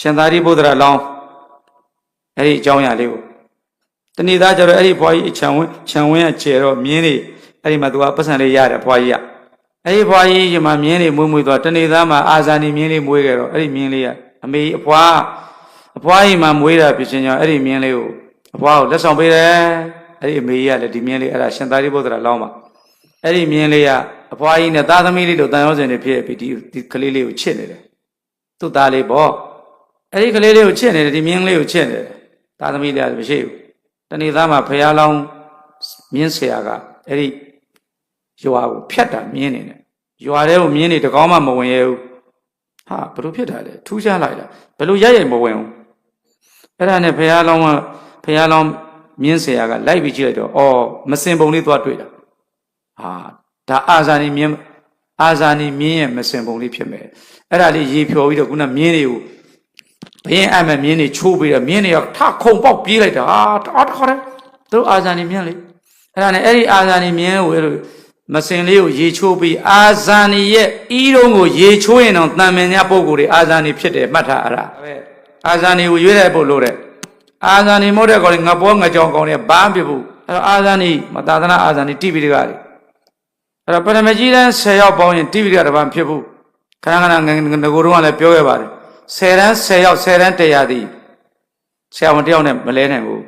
ရှင်သာရိပုတ္တရာလောင်းအဲ့ဒီအကြောင်းအရာလေးကိုတဏိသားကျတော့အဲ့ဒီဘွားကြီးအချံဝင်းခြံဝင်းကကျဲတော့မြင်းနေအဲ့ဒီမှာသူကပတ်စံလေးရတယ်ဘွားကြီးကအဲ့ဒီဘွားကြီးဒီမှာမြင်းနေမွေးမွေးသွားတဏိသားမှာအာဇာနည်မြင်းလေးမွေးခဲ့တော့အဲ့ဒီမြင်းလေးကအမေအဖွားအဖွားကြီးမှာမွေးတာဖြစ်ချင်းကြောင့်အဲ့ဒီမြင်းလေးကိုအဖွားကိုလက်ဆောင်ပေးတယ်အဲ့ဒီအမေကြီးကလည်းဒီမြင်းလေးအဲ့ဒါရှင်သာရိပုတ္တရာလောင်းပါအဲ့ဒီမြင်းလေးကအဖွားကြီးနဲ့သားသမီးလေးတို့တန်ရုံးစင်တွေဖြစ်ပြီးဒီဒီကလေးလေးကိုချစ်နေတယ်သူ့သားလေးပေါ့ အဲ့ဒီကလေးလေးကိုချစ်နေတယ်ဒီမြင်းလေးကိုချစ်နေတယ်သားသမီးလေးကမရှိဘူးတနေ့သားမှာဖះလောင်းမြင်းဆရာကအဲ့ဒီရွာကိုဖျက်တာမြင်းနေတယ်ရွာထဲကိုမြင်းနေတကောင်းမှမဝင်ရဘူးဟာဘလို့ဖြစ်တာလဲထူးခြားလိုက်တာဘလို့ရိုက်ရိုက်မဝင်ဘူးအဲ့ဒါနဲ့ဖះလောင်းကဖះလောင်းမြင်းဆရာကလိုက်ပြီးကြည့်လိုက်တော့အော်မစင်ပုံလေးသွားတွေ့တာဟာဒါအာဇာနီမြင်းအာဇာနီမြင်းရဲ့မစင်ပုံလေးဖြစ်မယ်အဲ့ဒါလေးရေဖြော်ပြီးတော့ခုနမြင်းတွေကို ဘင်းအမဲ့မြင်းတွေချိုးပြီးတော့မြင်းတွေကထခုံပေါက်ပြေးလိုက်တာဟာတအားတခါတည်းသူတို့အာဇာနီမြင်းလေအဲ့ဒါနဲ့အဲ့ဒီအာဇာနီမြင်းကိုအဲ့လိုမစင်လေးကိုရေချိုးပြီးအာဇာနီရဲ့ဤတုံးကိုရေချိုးရင်တော့တန်မင်ညာပုံကိုယ်တွေအာဇာနီဖြစ်တယ်မှတ်ထားအဲ့ဒါပဲအာဇာနီကိုရွေးတဲ့ပုံလို့တဲ့အာဇာနီမို့တဲ့ကောင်လေးငပေါ်ငကြောင်ကောင်လေးဘာမှမဖြစ်ဘူးအဲ့တော့အာဇာနီမသာသနာအာဇာနီတိပိဋကတွေအဲ့တော့ပရမကြီးတန်း10ယောက်ပေါင်းရင်တိပိဋကတစ်ပန်းဖြစ်ဘူးခဏခဏငငကိုတော့ကလည်းပြောခဲ့ပါတယ် 10တန်း10ယောက်10တန်း100သည်ဆရာဝန်တစ်ယောက်နဲ့မလဲနိုင်ဘူး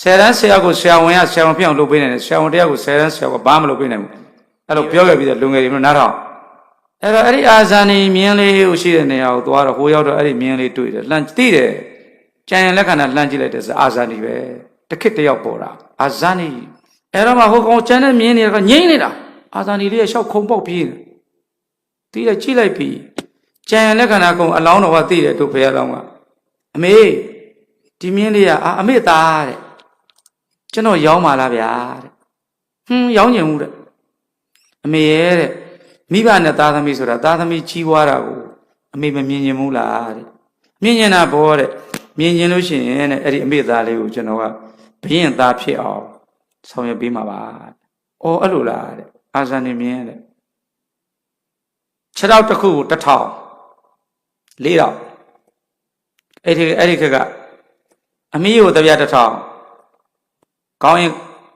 10တန်း10ယောက်ကိုဆရာဝန်ကဆရာဝန်ဖြစ်အောင်လုပ်ပေးနိုင်တယ်ဆရာဝန်တစ်ယောက်ကို10တန်း10ယောက်ကဘာမှမလုပ်ပေးနိုင်ဘူးအဲ့လိုပြောခဲ့ပြီးတော့လူငယ်တွေမျိုးနားထောင်အဲ့တော့အဲ့ဒီအာဇာနီမြင်းလေးကိုရှိတဲ့နေရာကိုသွားတော့ဟိုရောက်တော့အဲ့ဒီမြင်းလေးတွေ့တယ်လှမ်းသိတယ်ကြံရင်လက်ခံတာလှမ်းကြည့်လိုက်တယ်ဆိုအာဇာနီပဲတစ်ခစ်တစ်ယောက်ပေါ်တာအာဇာနီအဲ့တော့မှဟိုကောင်ကျန်တဲ့မြင်းတွေကငိမ့်နေတာအာဇာနီလေးရဲ့ရှောက်ခုံပေါက်ပြေးတယ်တီးရကြည့်လိုက်ပြီ ကျန်ရလက္ခဏာကုံအလောင်းတော်ကသိတယ်တို့ဖေရလောင်းကအမေဒီမြင်းလေးကအာအမေသားတဲ့ကျွန်တော်ရောင်းပါလားဗျာတဲ့ဟွန်းရောင်းညင်မှုတဲ့အမေရဲ့တဲ့မိဘနဲ့သားသမီးဆိုတာသားသမီးကြီးွားတာကိုအမေမမြင်ညင်ဘူးလားတဲ့မြင်ညင်တာဘောတဲ့မြင်ညင်လို့ရှိရင်တဲ့အဲ့ဒီအမေသားလေးကိုကျွန်တော်ကဘရင်သားဖြစ်အောင်ဆောင်ရွက်ပေးမှာပါ။အော်အဲ့လိုလားတဲ့။အာဇာနေမြင်းတဲ့။ခြေတော့တစ်ခုကိုတ စ်ထောင်လေးတော့အဲ့ဒီအဲ့ဒီခက်ကအမီးကိုတပြားတစ်ထောင်ကောင်းရင်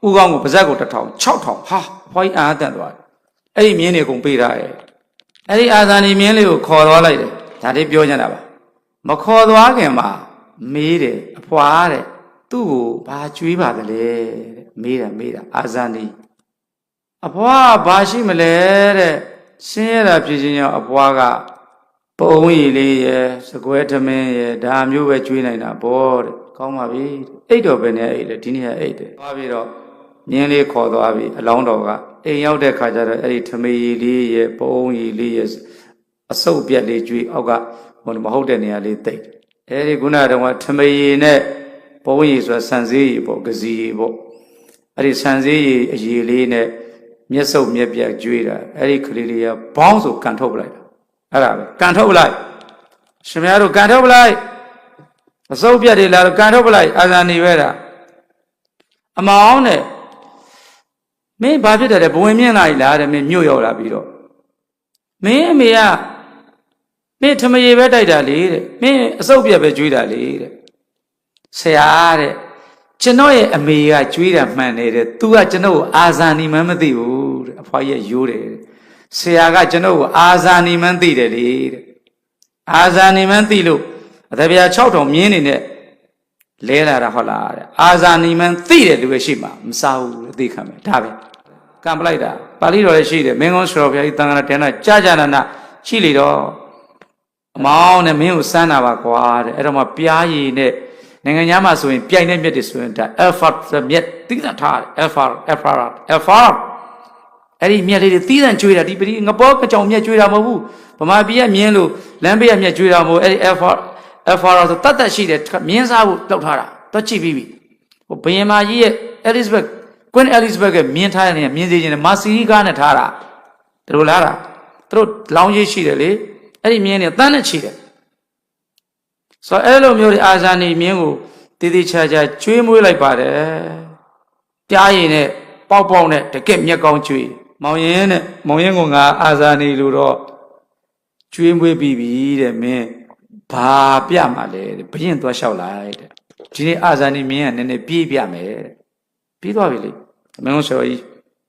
ဥကောင်းကိုပါဇက်ကိုတစ်ထောင်6ထောင်ဟာဘွားကြီးအာတန်သွားတယ်။အဲ့ဒီမြင်းတွေကုန်ပေးထားရဲ့။အဲ့ဒီအာဇာနေမြင်းလေးကိုခေါ်သွားလိုက်တယ်။ဒါလေးပြောကြတာပါ။မခေါ်သွားခင်မှာမေးတယ်အဖွာတဲ့သူ့ကိုဘာကြွေးပါသလဲတဲ့မေးတာမေးတာအာဇာနီအဖွားဘာရှိမလဲတဲ့ဆင်းရဲတာဖြစ်ခြင်းကြောင့်အဖွားက ပုံရည်လေးရယ်စကွဲထမင်းရယ်ဒါမျိုးပဲကြွေးနိုင်တာပေါ့တဲ့ကောင်းပါပြီအိတ်တော်ပဲနဲ့အိတ်လေဒီနေ့ကအိတ်တယ်သွားပြီးတော့မြင်းလေးခေါ်သွားပြီအလောင်းတော်ကအိမ်ရောက်တဲ့ခါကျတော့အဲ့ဒီထမင်းရည်လေးရယ်ပုံရည်လေးရယ်အစုပ်ပြက်လေးကြွေးအောက်ကဟိုမဟုတ်တဲ့နေရာလေးတိတ်အဲ့ဒီခုနကတော့ထမင်းရည်နဲ့ပုံရည်ဆိုတာဆန်စည်းရည်ပေါ့ကစီရည်ပေါ့အဲ့ဒီဆန်စည်းရည်အရည်လေးနဲ့မျက်စုပ်မျက်ပြက်ကြွေးတာအဲ့ဒီကလေးလေးကဘောင်းဆိုကန်ထုတ်ပလိုက်တာ အဲ့ဒါပဲကန်ထုတ်ပလိုက်ရှင်မရတို့ကန်ထုတ်ပလိုက်အစုပ်ပြက်တွေလာတော့ကန်ထုတ်ပလိုက်အာဇာနေပဲတာအမောင်းနဲ့မင်းဘာဖြစ်တယ်လဲဘဝင်မြင့်လာ ਈ လားတဲ့မင်းမြို့ရောက်လာပြီးတော့မင်းအမေကမင်းထမရေပဲတိုက်တာလေတဲ့မင်းအစုပ်ပြက်ပဲကြွေးတာလေတဲ့ဆရာတဲ့ကျွန်တော်ရဲ့အမေကကြွေးတာမှန်တယ်တဲ့ तू ကကျွန်တော်ကိုအာဇာနီမှန်းမသိဘူးတဲ့အဖွားကြီးကရိုးတယ်တဲ့ ဆရာကကျွန်တော်ကိုအာဇာနီမှန်းသိတယ်လေတဲ့အာဇာနီမှန်းသိလို့အတပြာ6တောင်မြင်းနေနဲ့လဲလာတာဟုတ်လားတဲ့အာဇာနီမှန်းသိတယ်လူပဲရှိမှာမစားဘူးတဲ့သိခံမယ်ဒါပဲကံပလိုက်တာပါဠိတော်လည်းရှိတယ်မင်းကုန်းဆရာဘုရားကြီးတန်ခါတဲနာကြာကြာနာနာရှိလေတော့အမောင်းနဲ့မင်းကိုစမ်းတာပါကွာတဲ့အဲ့တော့မှပြားရည်နဲ့နိုင်ငံသားမှာဆိုရင်ပြိုင်တဲ့မြက်တွေဆိုရင်ဒါ alpha မြက်တိကျထားတယ် alpha alpha alpha အဲ့ဒီမြက်လေးတွေသီးသန့်ကျွေးတာဒီပရိငပေါ်ကကြောင်မြက်ကျွေးတာမဟုတ်ဘူးဗမာပြည်ကမြင်းလို့လမ်းဘေးကမြက်ကျွေးတာမဟုတ်အဲ့ဒီ alpha alpha ဆိုတတ်တတ်ရှိတယ်မြင်းစားဖို့လောက်ထားတာတော့ကြည့်ပြီးပြီဟိုဘယင်မာကြီးရဲ့ Elizabeth Queen Elizabeth ကမြင်းထားတဲ့နေမြင်းစေးခြင်းနဲ့မာစီရီကားနဲ့ထားတာသူတို့လားတာသူတို့လောင်းကြီးရှိတယ်လေအဲ့ဒီမြင်းနဲ့တန်းနဲ့ချီတယ်ဆိုတော့အဲ့လိုမျိုးတွေအာဇာနည်မြင်းကိုတည်တည်ချာချာကျွေးမွေးလိုက်ပါတယ်ပြားရည်နဲ့ပေါက်ပေါက်နဲ့တကက်မျက်ကောင်းကျွေး မောင်ရင်နဲ့မောင်ရင်ကငါအာဇာနည်လို့တော့ကျွေးမွေးပြီးပြီတဲ့မင်းဘာပြမှာလဲတဲ့ဘရင်သွားလျှောက်လိုက်တဲ့ဒီနေ့အာဇာနည်မင်းကနည်းနည်းပြေးပြမယ်တဲ့ပြီးသွားပြီလေမင်းတို့ဆရာကြီး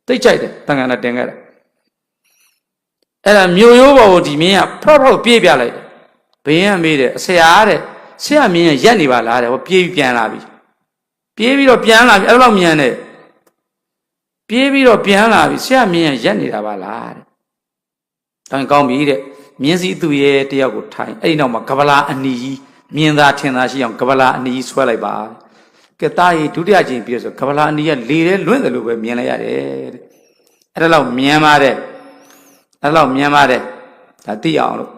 တိတ်ကြိုက်တယ်တန်ခါနဲ့တင်ခဲ့တယ်အဲ့ဒါမြို့ရိုးပေါ်ကိုဒီမင်းကဖောက်ဖောက်ပြေးပြလိုက်တယ်ဘရင်ကမေးတယ်ဆရာတဲ့ဆရာမင်းကရက်နေပါလားတဲ့ဟောပြေးပြီးပြန်လာပြီပြေးပြီးတော့ပြန်လာပြီအဲ့လိုမြန်တယ် ပြေးပြီးတော့ပြန်လာပြီဆရာမင်းကရက်နေတာပါလားတဲ့တန်ကောင်းပြီတဲ့မြင်းစည်းသူရဲ့တယောက်ကိုထိုင်အဲ့ဒီနောက်မှာကပလာအနီကြီးမြင်းသားထင်သားရှိအောင်ကပလာအနီကြီးဆွဲလိုက်ပါကဲတားရီဒုတိယကျင်ပြီးတော့ဆိုကပလာအနီကလေထဲလွင့်တယ်လို့ပဲမြင်လိုက်ရတယ်တဲ့အဲ့ဒါလောက်မြင်ပါတယ်အဲ့ဒါလောက်မြင်ပါတယ်ဒါသိအောင်လို့